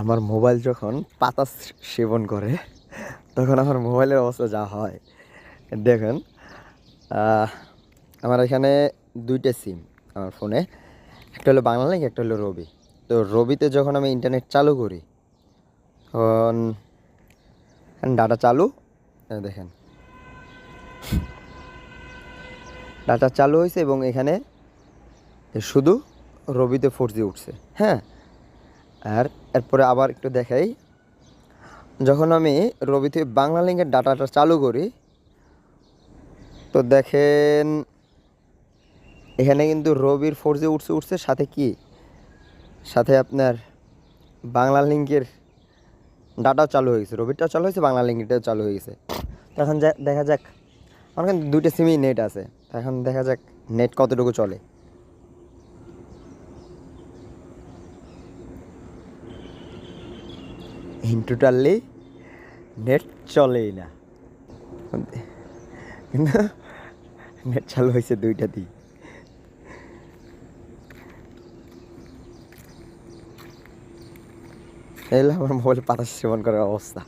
আমার মোবাইল যখন পাতা সেবন করে, তখন আমার মোবাইলের অবস্থা যা হয়। দেখেন আমার এখানে দুইটা সিম আমার ফোনে। একটা হলো বাংলা লিঙ্ক একটা হলো রবি। তো রবিতে যখন আমি ইন্টারনেট চালু করি, তখন ডাটা চালু দেখেন। ডাটা চালু হয়েছে এবং এখানে শুধু রবিতে ফোর জি উঠছে। হ্যাঁ আর এরপরে আবার একটু দেখাই। যখন আমি রবিতে বাংলা লিঙ্কের ডাটাটা চালু করি, তো দেখেন, এখানে কিন্তু রবির ফোর জি উঠছে উঠছে, সাথে কি? সাথে আপনার বাংলা লিঙ্কের ডাটাও চালু হয়ে গেছে রবিরটাও চালু হয়েছে, বাংলা লিঙ্কটাও চালু হয়ে গেছে। তো এখন দেখা যাক, আমার কিন্তু দুইটা সিমই নেট আছে। এখন দেখা যাক নেট কতটুকু চলে। টোটালি নেট চলেই না। কিন্তু নেট চালু হয়েছে দুইটা দিই হলো আমার মোবাইল পাতা সেবন করার অবস্থা।